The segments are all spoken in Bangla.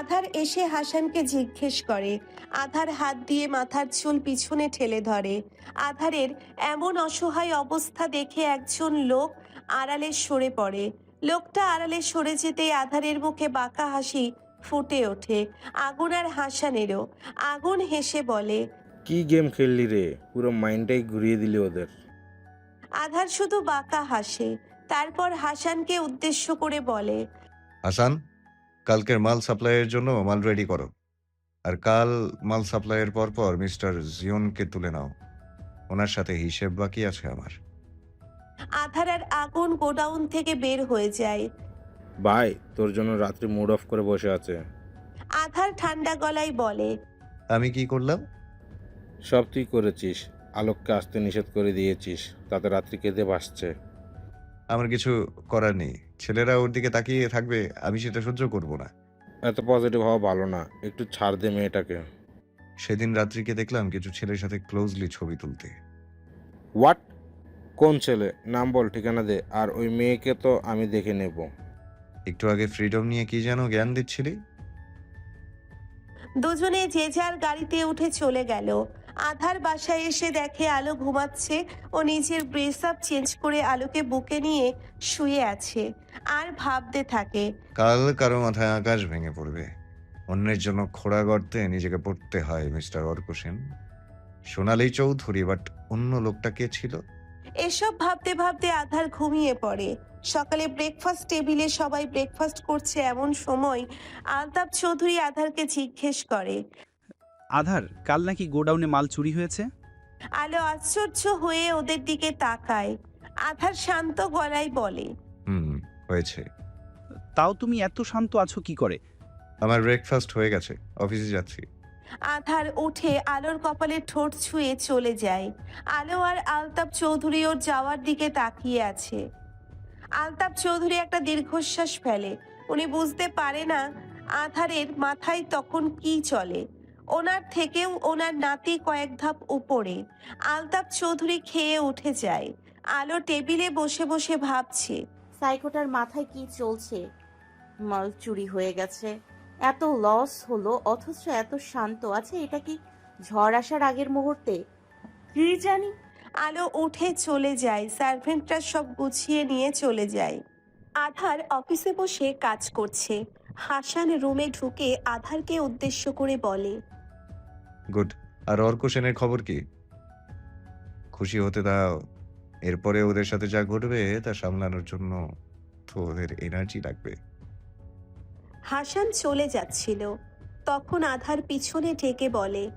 আধার এসে হাসানকে জিজ্ঞেস করে। আধার হাত দিয়ে মাথার চুল পিছনে ঠেলে ধরে। আধারের এমন অসহায় অবস্থা দেখে একজন লোক আড়ালে সরে পড়ে। লোকটা আড়ালে সরে যেতেই আধারের মুখে বাঁকা হাসি ফুটে ওঠে। আগুন আর হাসানেরও। আগুন হেসে বলে কি গেম খেললি রে? পুরো মাইন্ডটাই ঘুরিয়ে দিলি ওদের। আধার শুধু বাঁকা হাসে। তারপর হাসানকে উদ্দেশ্য করে বলে হাসান কালকের মাল সাপ্লাইয়ের জন্য মাল রেডি করো। আর কাল মাল সাপ্লাইয়ের পর পর মিস্টার জিওনকে তুলে নাও। ওনার সাথে হিসেব বাকি আছে আমার। আধার আর আগুন গোডাউন থেকে বের হয়ে যায়। ভাই তোর জন্য রাত্রি মুড অফ করে বসে আছে। আধার ঠান্ডা গলায় বলে আমি কি করলাম? সব তুই করেছিস। আলোককে আসতে নিষেধ করে দিয়েছিস। তাতে রাত্রি কেঁদে বাসছে আমার কিছু করার নেই। ছেলেরা ওর দিকে তাকিয়ে থাকবে আমি সেটা সহ্য করব না। এত পজিটিভ হওয়া ভালো না একটু ছাড় দে মেয়েটাকে। সেদিন রাত্রিকে দেখলাম কিছু ছেলের সাথে ক্লোজলি ছবি তুলতে। হোয়াট কোন ছেলে? নাম বল ঠিকানা দে আর ওই মেয়েকে তো আমি দেখে নেব। একটু আগে ফ্রিডম নিয়ে কি যেন জ্ঞান দিচ্ছিলি? দুজনে যে যার গাড়িতে উঠে চলে গেল। আধার বাসায় এসে দেখে আলো ঘুমাচ্ছে ও নিজের ব্রেস আপ চেঞ্জ করে আলোকে বুকে নিয়ে শুয়ে আছে। আর ভাবতে থাকে। কাল কারও মাথায় আকাশ ভেঙে পড়বে। অন্যের জন্য খোড়া গর্তে নিজেকে পড়তে হয় মিস্টার অর্ক সেন সোনালী চৌধুরী বাট অন্য লোকটা কে ছিল? এসব ভাবতে ভাবতে আধার ঘুমিয়ে পড়ে। সকালে ব্রেকফাস্ট টেবিলে সবাই ব্রেকফাস্ট করছে এমন সময় আলতাপ চৌধুরী আধারকে জিজ্ঞেস করে আধার কাল নাকি গোডাউনে মাল চুরি হয়েছে? আলো আশ্চর্য হয়ে ওদের দিকে তাকায়। আধার শান্ত গলায় বলে হুম হয়েছে। তাও তুমি এত শান্ত আছো কি করে? আমার ব্রেকফাস্ট হয়ে গেছে অফিসে যাচ্ছি। আধার উঠে আলোর কপালে ঠোঁট ছুঁয়ে চলে যায়। আলো আর আলতাপ চৌধুরী ওর যাওয়ার দিকে তাকিয়ে আছে। আলতাপ চৌধুরী একটা দীর্ঘশ্বাস ফেলে। উনি বুঝতে পারে না আধারের মাথায় তখন কি চলে। ওনার থেকেও ওনার নাতি কয়েক ধাপ উপরে। আলতাপ চৌধুরী খেয়ে উঠে যায়। আলো টেবিলে বসে বসে ভাবছে সাইকোটার মাথায় কি চলছে? মাল চুরি হয়ে গেছে। এত লস হলো অথচ এত শান্ত। আছে এটা কি ঝড় আসার আগের মুহূর্তে? কি জানি? আলো উঠে চলে যায় সার্ভেন্টরা সব গুছিয়ে নিয়ে চলে যায়। আধার অফিসে বসে কাজ করছে। হাসান রুমে ঢুকে আধারকে উদ্দেশ্য করে বলে গুড। আর অর্ক সেনের খবর কি? খুশি হতে দাও। এরপরে ওদের সাথে যা ঘটবে তা সামলানোর জন্য তো ওদের এনার্জি লাগবে। হাসান চলে যাচ্ছিল। তখন আধার পিছনে ঢেকে বলে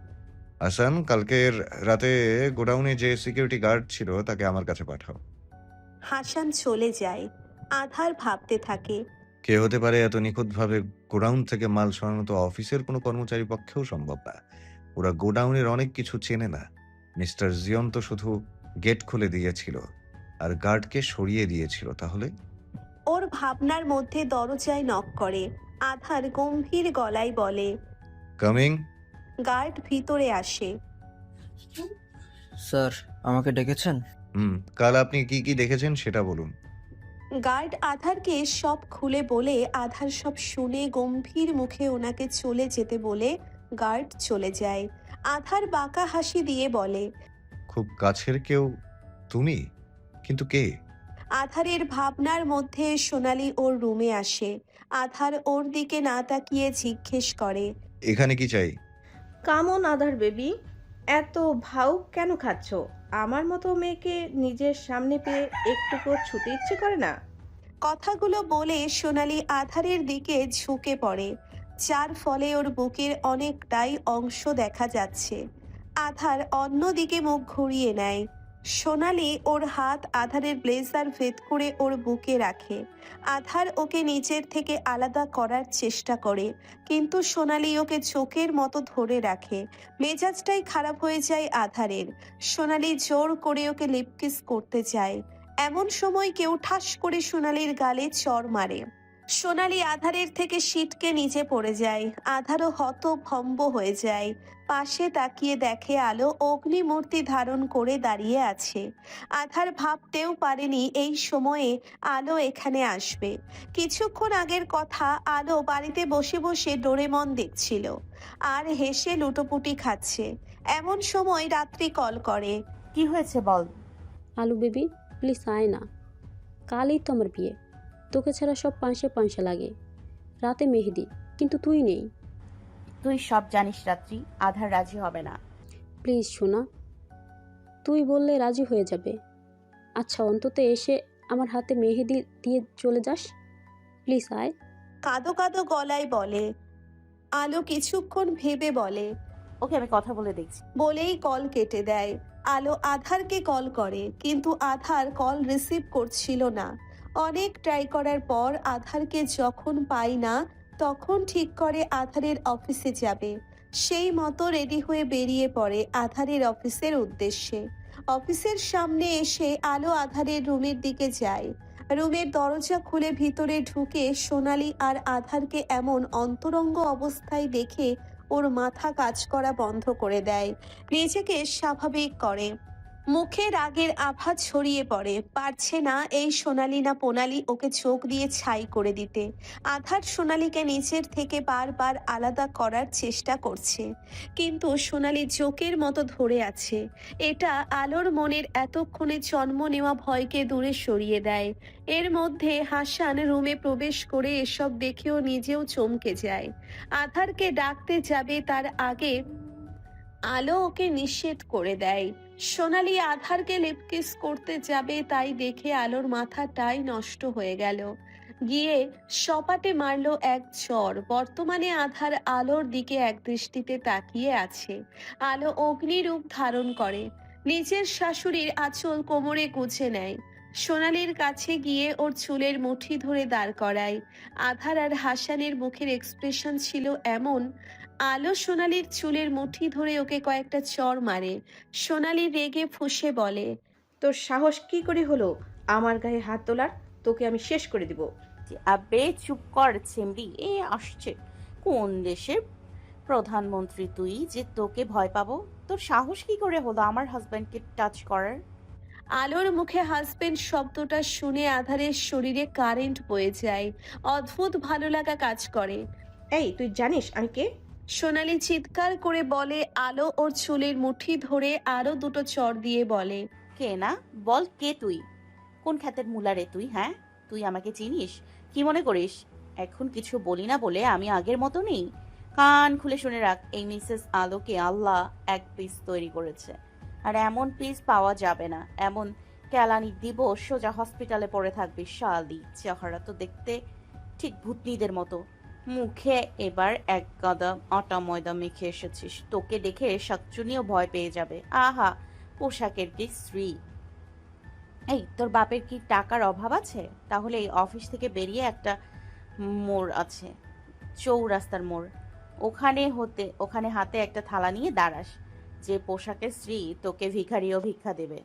হাসান কালকের রাতে গোডাউনে যে সিকিউরিটি গার্ড ছিল তাকে আমার কাছে পাঠাও। হাসান চলে যায়। আধার ভাবতে থাকে কে হতে পারে এত নিখুঁতভাবে গোডাউন থেকে মাল সরানো তো অফিসের কোনো কর্মচারী পক্ষেও সম্ভব না। ওরা গোডাউনের অনেক কিছু চেনে না। মিস্টার জিয়ন তো শুধু গেট খুলে দিয়েছিল আর গার্ডকে সরিয়ে দিয়েছিল তাহলে? ওর ভাবনার মধ্যে দরজায় নক করে আধার গম্ভীর গলায় বলে কামিং গার্ড ভিতরে আসে। স্যার আমাকে ডেকেছেন? হুম কাল আপনি কি কি দেখেছেন সেটা বলুন। গার্ড আধারকে সব খুলে বলে আধার সব শুনে গম্ভীর মুখে ওনাকে চলে যেতে বলে গার্ড চলে যায়। আধার বাঁকা হাসি দিয়ে বলে খুব কাছের কেউ তুমি? কিন্তু কে? আধারের ভাবনার মধ্যে সোনালি ওর রুমে আসে। আধার ওর দিকে না তাকিয়ে জিজ্ঞেস করে এখানে কি চাই? কামন আধার বেবি এত ভাউ কেন খাচ্ছ? আমার মতো মেয়েকে নিজের সামনে পেয়ে একটুকু ছুতে ইচ্ছে করে না? কথাগুলো বলে সোনালি আধারের দিকে ঝুঁকে পড়ে। যার ফলে ওর বুকের অনেকটাই অংশ দেখা যাচ্ছে। আধার অন্যদিকে মুখ ঘুরিয়ে নেয়। সোনালি ওর হাত আধারের ব্লেজার ভেদ করে ওর বুকে রাখে। আধার ওকে নিচের থেকে আলাদা করার চেষ্টা করে, কিন্তু সোনালি ওকে চোখের মতো ধরে রাখে। মেজাজটাই খারাপ হয়ে যায় আধারের। সোনালি জোর করে ওকে লিপকিস করতে চায়। এমন সময় কেউ ঠাস করে সোনালির গালে চর মারে। সোনালি আধারের থেকে সিটকে নিচে পড়ে যায়। আধারও হতভম্ব হয়ে যায়। পাশে তাকিয়ে দেখে আলো অগ্নিমূর্তি ধারণ করে দাঁড়িয়ে আছে। আধার ভাবতেও পারেনি এই সময়ে আলো এখানে আসবে। কিছুক্ষণ আগের কথা আলো বাড়িতে বসে বসে ডোরেমন দেখছিল। আর হেসে লুটোপুটি খাচ্ছে। এমন সময় রাত্রি কল করে। কি হয়েছে বল? আলু বেবি প্লিজ আয় না। কালই তো আমার বিয়ে। তোকে ছাড়া সব পাঁচে পাঁচে লাগে। রাতে মেহেদি কিন্তু তুই নেই। তুই সব জানিস রাত্রি আধার রাজি হবে না। প্লিজ শোনা তুই বললে রাজি হয়ে যাবে। আচ্ছা অন্তত এসে আমার হাতে মেহেদি দিয়ে চলে যাস। প্লিজ আয়। কাঁদো কাঁদো গলায় বলে আলো কিছুক্ষণ ভেবে বলে। ওকে আমি কথা বলে দেখছি। বলেই কল কেটে দেয়। আলো আধারকে কল করে কিন্তু আধার কল রিসিভ করছিল না। অনেক ট্রাই করার পর আধারকে যখন পায় না, তখন ঠিক করে আধারের অফিসে যাবে। সেই মতো রেডি হয়ে বেরিয়ে পড়ে আধারের অফিসের উদ্দেশ্যে। অফিসের সামনে এসে আলো আধারের রুমের দিকে যায়। রুমের দরজা খুলে ভিতরে ঢুকে সোনালি আর আধারকে এমন অন্তরঙ্গ অবস্থায় দেখে ওর মাথা কাজ করা বন্ধ করে দেয়। নিজেকে স্বাভাবিক করে। মুখে রাগের আভা ছড়িয়ে পড়ে। পারছে না এই সোনালি না পোনালি ওকে চোখ দিয়ে ছাই করে দিতে। আধার সোনালিকে নিচের থেকে বারবার আলাদা করার চেষ্টা করছে। কিন্তু সোনালি জোকের মতো ধরে আছে। এটা আলোর মনের এতক্ষণে জন্ম নেওয়া ভয়কে দূরে সরিয়ে দেয়। এর মধ্যে হাসান রুমে প্রবেশ করে এসব দেখেও নিজেও চমকে যায়। আধারকে ডাকতে যাবে তার আগে আলো ওকে নিষেধ করে দেয়। সোনালি আধারকে লিপকিস করতে যাবে, তাই দেখে আলোর মাথাটাই নষ্ট হয়ে গেল। গিয়ে সপাটে মারলো এক চর। বর্তমানে আধার আলোর দিকে এক দৃষ্টিতে তাকিয়ে আছে। আলো অগ্নিরূপ ধারণ করে। নিজের শাশুড়ির আঁচল কোমরে গুছে নেয়। সোনালির কাছে গিয়ে ওর চুলের মুঠি ধরে দাঁড় করায়। আধার আর হাসানের মুখের এক্সপ্রেশন ছিল এমন আলো সোনালির চুলের মুঠি ধরে ওকে কয়েকটা চর মারে। সোনালি রেগে ফুঁসে বলে তোর সাহস কি করে হলো? আমার গায়ে হাত তোলার? তোকে আমি শেষ করে দিব। আবে চুপ কর ছেমড়ি এ আসছে। কোন দেশের প্রধানমন্ত্রী তুই যে তোকে ভয় পাবো? তোর সাহস কি করে হলো আমার হাজব্যান্ডকে টাচ করার? আলোর মুখে হাজবেন্ড শব্দটা শুনে আধারের শরীরে কারেন্ট বয়ে যায়। অদ্ভুত ভালো লাগা কাজ করে। এই তুই জানিস আমি কে? সোনালি চিৎকার করে বলে, আলো ওর চুলের মুঠি ধরে আরও দুটো চর দিয়ে বলে, কে না? বল কে তুই? কোন খ্যাতের মুলারে তুই হ্যাঁ? তুই আমাকে চিনিস? কি মনে করিস? এখন কিছু বলি না বলে আমি আগের মতো নেই। কান খুলে শুনে রাখ, এই মিসেস আলোকে আল্লাহ এক পিস তৈরি করেছে। আর এমন পিস পাওয়া যাবে না। এমন কেলানি দিব, সোজা হসপিটালে পড়ে থাকবি, শালি। চেহারা তো দেখতে ঠিক ভূতনিদের মতো। মুখে এবার এক গাদা আটা ময়দা মেখে এসেছিস। তোকে দেখে শাকচুনিও ভয় পেয়ে যাবে। আহা, পোশাকের কি স্ত্রী। এই, তোর বাপের কি টাকার অভাব আছে? তাহলে এই অফিস থেকে বেরিয়ে একটা মোড় আছে, চৌরাস্তার মোড়। ওখানে হতে, ওখানে হাতে একটা থালা নিয়ে দাঁড়াস। যে পোশাকের স্ত্রী তোকে ভিখারিও ভিক্ষা দেবে।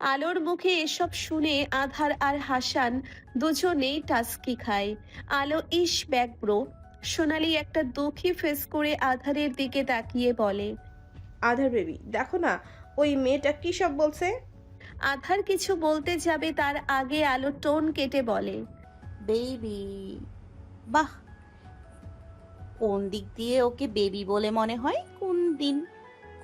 আলোর মুখে এসব শুনে আধার আর হাসান দুজনেই টাস্কি খায়। আলো ইস ব্যাক ব্রো। সোনালি একটা দুঃখী ফেস করে আধারের দিকে তাকিয়ে বলে আধার বেবি দেখো না ওই মেয়েটা কি সব বলছে? আধার কিছু বলতে যাবে তার আগে আলো টোন কেটে বলে বেবি বাহ! কোন দিক দিয়ে ওকে বেবি বলে মনে হয়? কোন দিন?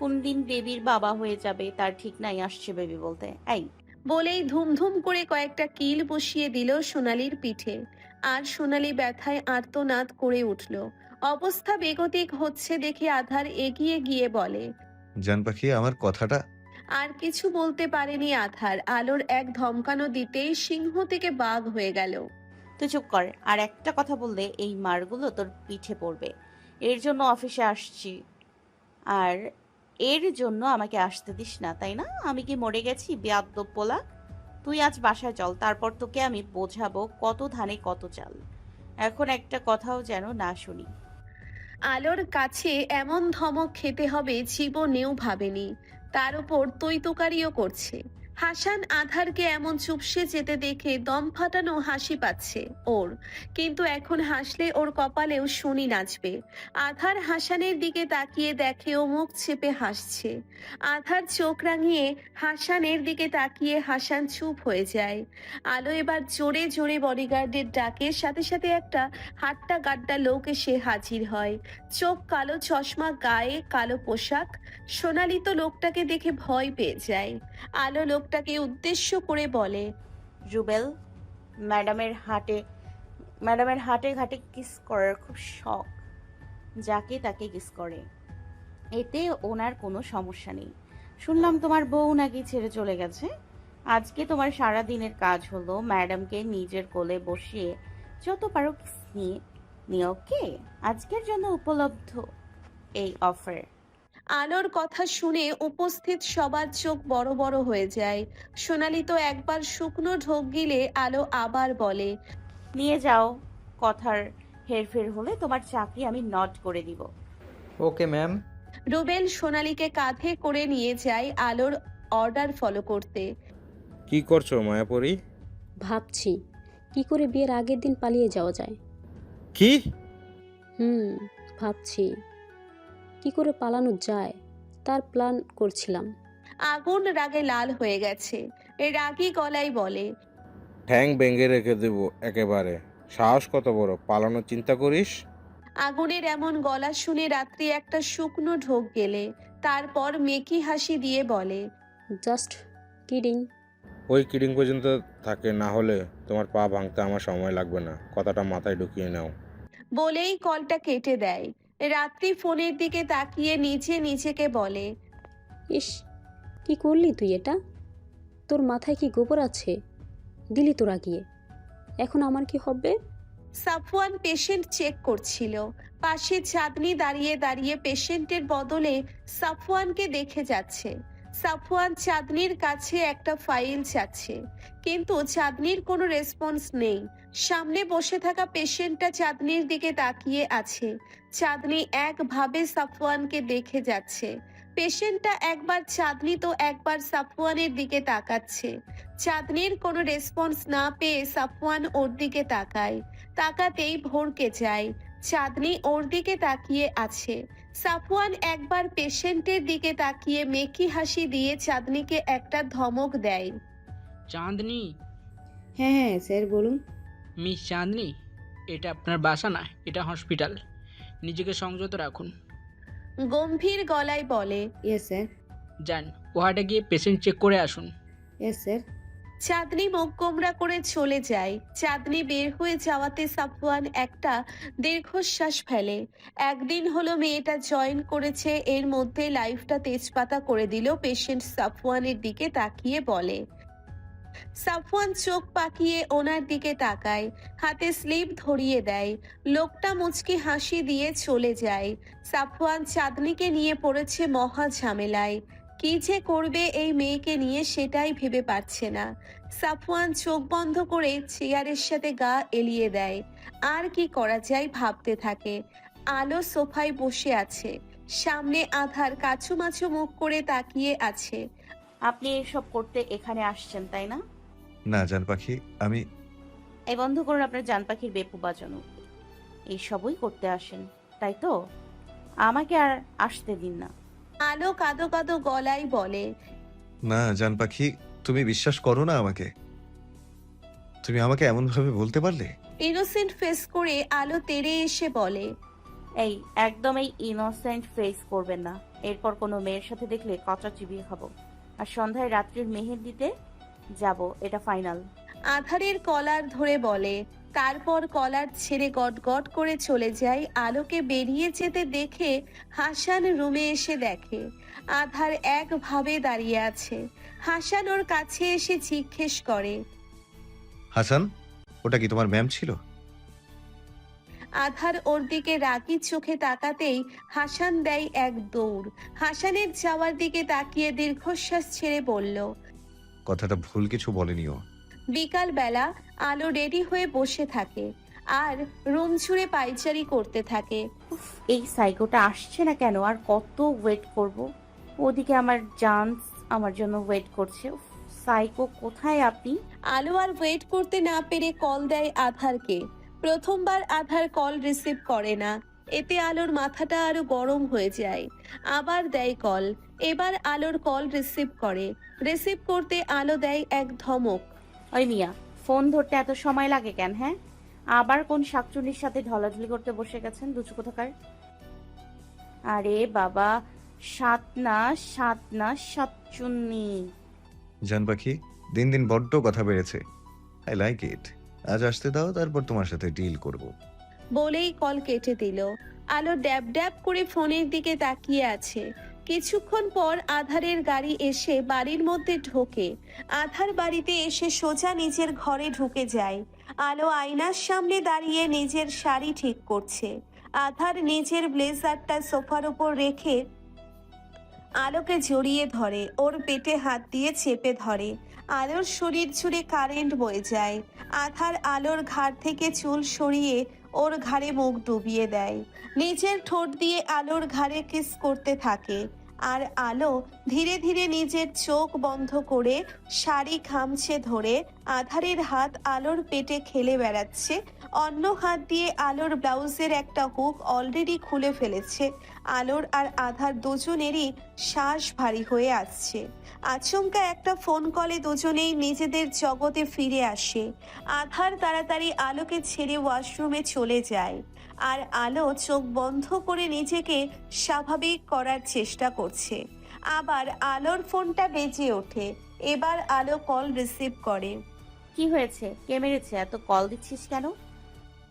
কোন দিন বেবির বাবা হয়ে যাবে তার ঠিক নাই আসছে বেবি বলতে। এই। বলেই ধুমধুম করে কয়েকটা কিল বসিয়ে দিল সোনালির পিঠে। আর সোনালি ব্যথায় আর্তনাদ করে উঠল। অবস্থা বেগতিক হচ্ছে দেখে আধার এগিয়ে গিয়ে বলে জান পাখি আমার কথাটা? আর কিছু বলতে পারেনি আধার। আলোর এক ধমকানো দিতেই সিংহ থেকে বাঘ হয়ে গেল। তুই চুপ কর আর একটা কথা বললে এই মারগুলো তোর পিঠে পড়বে। এর জন্য অফিসে আসছি। আর এর জন্য আমাকে আসতে দিস না, তাই না? আমি কি মরে গেছি? বেয়াদ্দ পোলা। তুই আজ বাসায় চল, তারপর তোকে আমি বোঝাবো কত ধানে কত চাল। এখন একটা কথাও যেন না শুনি। আলোর কাছে এমন ধমক খেতে হবে জীবনেও ভাবেনি। তার উপর তৈতকারিও করছে। হাসান আধারকে এমন চুপসে যেতে দেখে দম ফাটানো হাসি পাচ্ছে ওর। কিন্তু এখন হাসলে ওর কপালেও শুনি নাচবে। আধার হাসানের দিকে তাকিয়ে দেখে ও মুখ চেপে হাসছে। আধার চোখ রাঙিয়ে হাসানের দিকে তাকিয়ে হাসান চুপ হয়ে যায়। আলো এবার জোরে জোরে বডিগার্ডের ডাকে, সাথে সাথে একটা হাট্টা গাড্ডা লোক এসে হাজির হয়। চোখ কালো চশমা, গায়ে কালো পোশাক। সোনালি তো লোকটাকে দেখে ভয় পেয়ে যায়। আলো লোকটাকে উদ্দেশ্য করে বলে, রুবেল, ম্যাডামের হাটে ম্যাডামের হাটে ঘাটে কিস করার খুব শখ। যাকে তাকে কিস করে। এতে ওনার কোনো সমস্যা নেই। শুনলাম তোমার বউ নাকি ছেড়ে চলে গেছে। আজকে তোমার সারা দিনের কাজ হলো ম্যাডামকে নিজের কোলে বসিয়ে, যত পারো কিস নিয়ে। নিয়ে ওকে। আজকের জন্য উপলব্ধ এই অফার। আলোর কথা শুনে উপস্থিত সবার চোখ বড় বড় হয়ে যায়। সোনালি তো একবার শুকনো ঢোক গিলে আলো আবার বলে নিয়ে যাও কথার হেরফের হলে তোমার চাকরি আমি নট করে দিব। Okay ma'am. রুবেল সোনালিকে কাঁধে করে নিয়ে যায় আলোর অর্ডার ফলো করতে। কি করছ মায়াপুরী? ভাবছি কি করে বিয়ের আগের দিন পালিয়ে যাওয়া যায়। কি? হুম ভাবছি। কি করে পালানো যায় তার প্ল্যান করছিলাম। আগুন রাগে লাল হয়ে গেছে। রাগী গলায় বলে ঠ্যাং ভেঙে রেখে দেব একেবারে। সাহস কত বড় পালানোর চিন্তা করিস? আগুনের এমন গলা শুনে রাত্রি একটা শুকনো ঢোক গেলে তারপর মেকি হাসি দিয়ে বলে জাস্ট কিডিং ওই কিডিং পর্যন্ত থাকে না হলে তোমার পা ভাঙতে আমার সময় লাগবে না। কথাটা মাথায় ঢুকিয়ে নাও। বলেই কলটা কেটে দেয়। রাত্রি ফোনের দিকে তাকিয়ে নিচে নিচেকে বলে ইস কি করলি তুই এটা? তোর মাথায় কি গোবর আছে? দিলি তোরা গিয়ে। এখন আমার কি হবে? সাফওয়ান পেশেন্ট চেক করছিল। পাশে চাঁদনি দাঁড়িয়ে দাঁড়িয়ে পেশেন্টের বদলে সাফওয়ানকে দেখে যাচ্ছে। সাফওয়ান চাঁদনির কাছে একটা ফাইল চাচ্ছে। কিন্তু চাঁদনির কোনো রেসপন্স নেই। সামনে বসে থাকা পেশেন্টটা চাঁদনির দিকে তাকিয়ে আছে। চাঁদনি একভাবে সাফওয়ানকে দেখে যাচ্ছে। পেশেন্টটা একবার চাঁদনি তো একবার সাফওয়ানের দিকে তাকাচ্ছে। চাঁদনির কোনো রেসপন্স না পেয়ে সাফওয়ান ওর দিকে তাকায়। তাকাতেই ভরকে যায়। চাঁদনি ওর দিকে তাকিয়ে আছে। সাফওয়ান একবার পেশেন্টের দিকে তাকিয়ে মেকি হাসি দিয়ে চাঁদনিকে একটা ধমক দেয়। চাঁদনি? হ্যাঁ হ্যাঁ স্যার বলুন। মিস চাঁদনি এটা আপনার বাসা না এটা হসপিটাল। নিজেকে সংযত রাখুন। গম্ভীর গলায় বলে ইয়েস স্যার যান ওহাটে গিয়ে পেশেন্ট চেক করে আসুন। ইয়েস স্যার চাঁদনি মুখ করে চলে যায়। চাঁদনি বের হয়ে যাওয়াতে সাফওয়ান একটা দীর্ঘশ্বাস ফেলে। একদিন হলো মেয়েটা জয়েন করেছে, এর মধ্যে লাইফটা তেজপাতা করে দিল, পেশেন্ট সাফওয়ানের দিকে তাকিয়ে বলে। সাফওয়ান চোখ পাকিয়ে ওনার দিকে তাকায়, হাতে স্লিপ ধরিয়ে দেয়। লোকটা মুচকি হাসি দিয়ে চলে যায়। সাফওয়ান চাঁদনিকে নিয়ে পড়েছে মহা ঝামেলায়। কি যে করবে এই মেয়েকে নিয়ে সেটাই ভেবে পারছে না। সাফওয়ান চোখ বন্ধ করে চেয়ারের সাথে গা এলিয়ে দেয়। আর কি করা যায় ভাবতে থাকে। আলো সোফায় বসে আছে। সামনে আধার কাছু মাছু মুখ করে তাকিয়ে আছে। আপনি এসব করতে এখানে আসছেন তাই না? না জান পাখি আমি এই বন্ধ করুন আপনার জান পাখির বেপু বাজানো। এই সবই করতে আসেন তাই তো? আমাকে আর আসতে দিন না। আলো কাদো কাদো গলায় বলে। না জান পাখি তুমি বিশ্বাস করো না আমাকে। তুমি আমাকে এমন ভাবে বলতে পারলে? ইনোসেন্ট ফেস করে আলো তেড়ে এসে বলে এই একদম এই ইনোসেন্ট ফেস করবেন না। এরপর কোনো মেয়ের সাথে দেখলে কচা চিবিয়ে খাব। আর সন্ধ্যায় রাত্রির মেহেন্দিতে যাব এটা ফাইনাল আধারের কলার ধরে বলে তারপর কলার ছেড়ে গট গট করে চলে যায়। আলোকে বেরিয়ে যেতে দেখে হাসান রুমে এসে দেখে আধার একভাবে দাঁড়িয়ে আছে। হাসান ওর কাছে এসে জিজ্ঞেস করে হাসান ওটা কি তোমার ম্যাম ছিল? আধার ওর দিকে রাগি চোখে তাকাতেই হাসান দেয় এক দৌড়। হাসানের যাওয়ার দিকে তাকিয়ে দীর্ঘশ্বাস ছেড়ে বলল কথাটা ভুল কিছু বলেনিও বিকাল বেলা আলো রেডি হয়ে বসে থাকে আর রুম ছুঁড়ে পাইচারি করতে থাকে। উফ, এই সাইকোটা আসছে না কেন? আর কত ওয়েট করব? ওদিকে আমার জান্স আমার জন্য ওয়েট করছে। উফ, সাইকো কোথায় আপনি? আলো আর ওয়েট করতে না পেরে কল দেয় আধারকে। প্রথমবার আধার কল রিসিভ করে না। এতে আলোর মাথাটা আরও গরম হয়ে যায়। আবার দেয় কল এবার আলোর কল রিসিভ করে। রিসিভ করতে আলো দেয় এক ধমক। ওই মিয়া ফোন ধরতে এত সময় লাগে কেন হ্যাঁ? আবার কোন শাকচুন্নির সাথে ঢলাঢলি করতে বসে গেছেন দুচু কোথাকার? আরে বাবা সাত না সাত না সাতচুন্নি। জান পাখি দিন দিন বড্ড কথা বেড়েছে। I like it. আজ আসতে দাও তারপর তোমার সাথে ডিল করব। বলেই কল কেটে দিল। আলো ড্যাব ড্যাব করে ফোনের দিকে তাকিয়ে আছে। কিছুক্ষণ পর আধারের গাড়ি এসে বাড়ির মধ্যে ঢোকে। আধার বাড়িতে এসে সোজা নিজের ঘরে ঢুকে যায়। আলো আয়নার সামনে দাঁড়িয়ে নিজের শাড়ি ঠিক করছে। আধার নিজের ব্লেজারটা সোফার উপর রেখে আলোকে জড়িয়ে ধরে। ওর পেটে হাত দিয়ে চেপে ধরে। আলোর শরীর জুড়ে কারেন্ট বয়ে যায়। আধার আলোর ঘাড় থেকে চুল সরিয়ে ওর ঘাড়ে মুখ ডুবিয়ে দেয়। নিজের ঠোঁট দিয়ে আলোর ঘাড়ে কিস করতে থাকে। আর আলো ধীরে ধীরে নিজের চোখ বন্ধ করে শাড়ি খামছে ধরে আধারের হাত আলোর পেটে খেলে বেড়াচ্ছে, অন্য হাত দিয়ে আলোর ব্লাউজের একটা হুক অলরেডি খুলে ফেলেছে। আলোর আর আধার দুজনেরই শ্বাস ভারী হয়ে আসছে। আচমকা একটা ফোন কলে দুজনেই নিজেদের জগতে ফিরে আসে। আধার তাড়াতাড়ি আলোকে ছেড়ে ওয়াশরুমে চলে যায়। আর আলো চোখ বন্ধ করে নিজেকে স্বাভাবিক করার চেষ্টা করছে। আবার আলোর ফোনটা বেজে ওঠে। এবার আলো কল রিসিভ করে। কি হয়েছে? কে মেরেছে? এত কল দিচ্ছিস কেন?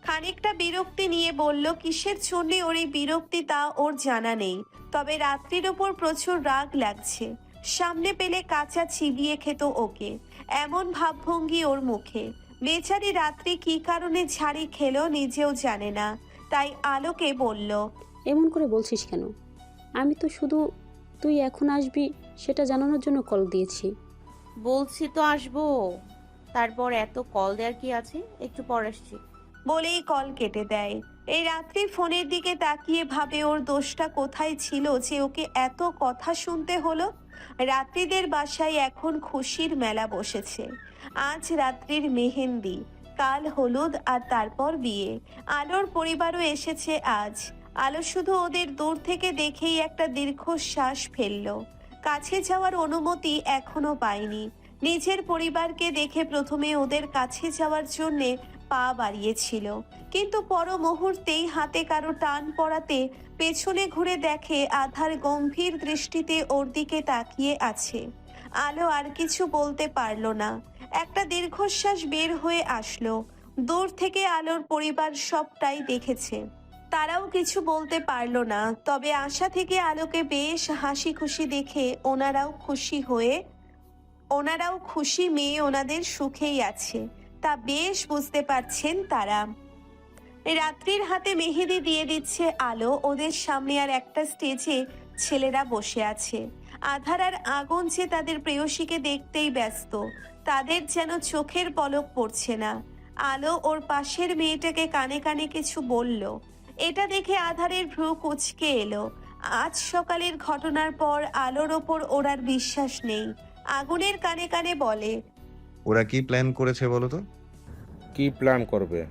খানিকটা বিরক্তি নিয়ে বলল কিসের জন্য ওর এই বিরক্তি তা ওর জানা নেই। তবে রাত্রির ওপর প্রচুর রাগ লাগছে। সামনে পেলে কাঁচা চিবিয়ে খেত ওকে। এমন ভাবভঙ্গি ওর মুখে। বেচারি রাত্রি কি কারণে ঝাড়ি খেলো নিজেও জানে না। তাই আলোকে বলল এমন করে বলছিস কেন? আমি তো শুধু তুই এখন আসবি সেটা জানানোর জন্য কল দিয়েছি। বলছি তো আসব। তারপর এত কল দেওয়ার কি আছে? একটু পর আসছি। বলেই কল কেটে দেয়। এই রাত্রি ফোনের দিকে তাকিয়ে ভাবে ওর দোষটা কোথায় ছিল যে ওকে এত কথা শুনতে হলো? রাত্রিদের বাসায় এখন খুশির মেলা বসেছে। আজ রাত্রির মেহেন্দি, কাল হলুদ আর তারপর বিয়ে। আলোর পরিবারও এসেছে আজ। আলো শুধু ওদের দূর থেকে দেখেই একটা দীর্ঘশ্বাস ফেলল। কাছে যাওয়ার অনুমতি এখনও পায়নি। নিজের পরিবারকে দেখে প্রথমে ওদের কাছে যাওয়ার জন্যে পা বাড়িয়েছিল। কিন্তু পর মুহূর্তেই হাতে কারও টান পড়াতে পেছনে ঘুরে দেখে আধার গম্ভীর দৃষ্টিতে ওর দিকে তাকিয়ে আছে। আলো আর কিছু বলতে পারল না। একটা দীর্ঘশ্বাস বের হয়ে আসলো। দূর থেকে আলোর পরিবার সবটাই দেখেছে। তারাও কিছু বলতে পারল না, তবে আশা থেকে আলোকে বেশ হাসি খুশি দেখে ওনারাও খুশি হয়ে ওনারাও খুশি মেয়ে ওনাদের সুখেই আছে। তা বেশ বুঝতে পারছেন তারা। রাত্রির হাতে মেহেদি দিয়ে দিচ্ছে আলো। ওদের সামনে আর একটা স্টেজে ছেলেরা বসে আছে। আধার আর আগুন যে তাদের প্রেয়সীকে দেখতেই ব্যস্ত। তাদের যেন চোখের পলক পড়ছে না। আলো ওর পাশের মেয়েটাকে কানে কানে কিছু বলল। এটা দেখে আধারের ভ্রু কুচকে এলো। আজ সকালের ঘটনার পর আলোর ওপর ওর আর বিশ্বাস নেই। আগুনের কানে কানে বলে। ওরা কি প্ল্যান করেছে বলো তো? কি প্ল্যান করবে?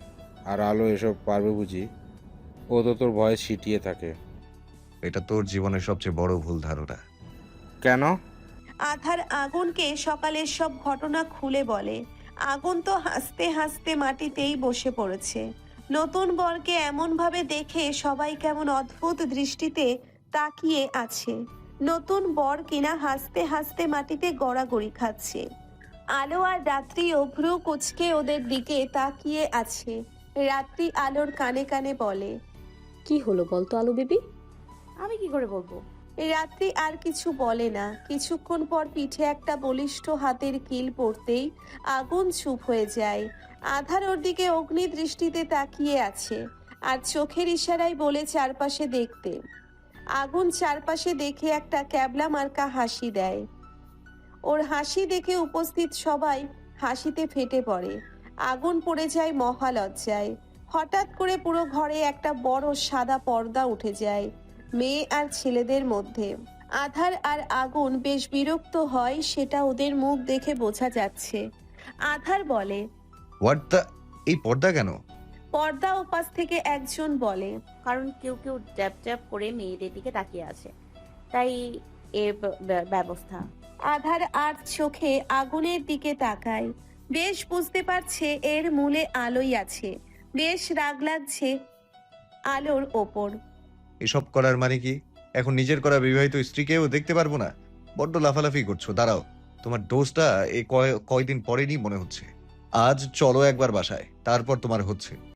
আর আলো এসব পারবে বুঝি? ও তো তোর ভয়ে ছিটিয়ে থাকে। এটা তোর জীবনের সবচেয়ে বড় ভুল ধারণা। কেন? আধার আগুনকে সকালের সব ঘটনা খুলে বলে। আগুন তো হাসতে হাসতে মাটিতেই বসে পড়েছে। নতুন বরকে এমনভাবে দেখে সবাই কেমন অদ্ভুত দৃষ্টিতে তাকিয়ে আছে। নতুন বর কিনা হাসতে হাসতে মাটিতে গড়াগড়ি খাচ্ছে। আলো আর রাত্রি অভ্রু কুচকে ওদের দিকে তাকিয়ে আছে। রাত্রি আলোর কানে কানে বলে কি হলো বলতো আলু বেবি? আমি কি করে বলব? রাত্রি আর কিছু বলে না। কিছুক্ষণ পর পিঠে একটা বলিষ্ঠ হাতের কিল পড়তেই আগুন চুপ হয়ে যায়। আধার ওর দিকে অগ্নি দৃষ্টিতে তাকিয়ে আছে। আর চোখের ইশারায় বলে চারপাশে দেখতে। আগুন চারপাশে দেখে একটা ক্যাবলা মার্কা হাসি দেয়। ওর হাসি দেখে উপস্থিত সবাই হাসিতে ফেটে পড়ে। আগুন পড়ে যায় মহালজ্জায়। হঠাৎ করে পুরো ঘরে একটা বড় সাদা পর্দা উঠে যায়, মেয়ে আর ছেলেদের মধ্যে। আধার আর আগুন বেশ বিরক্ত হয় সেটা ওদের মুখ দেখে বোঝা যাচ্ছে। আধার বলে এই পর্দা কেন? পর্দা ওপাশ থেকে একজন বলে। কারণ কেউ কেউ ড্যাপ ড্যাপ করে মেয়েদের দিকে তাকিয়ে আছে। তাই এ ব্যবস্থা। আধার আর চোখে আগুনের দিকে তাকায়। বেশ বুঝতে পারছে এর মূলে আলোই আছে। বেশ রাগ লাগছে আলোর ওপর। এসব করার মানে কি? এখন নিজের করা বিবাহিত স্ত্রীকেও দেখতে পারব না? বড্ড লাফালাফি করছ দাঁড়াও। তোমার ডোজটা এ কয়- কয়দিন পরেরই মনে হচ্ছে। আজ চলো একবার বাসায় তারপর তোমার হচ্ছে।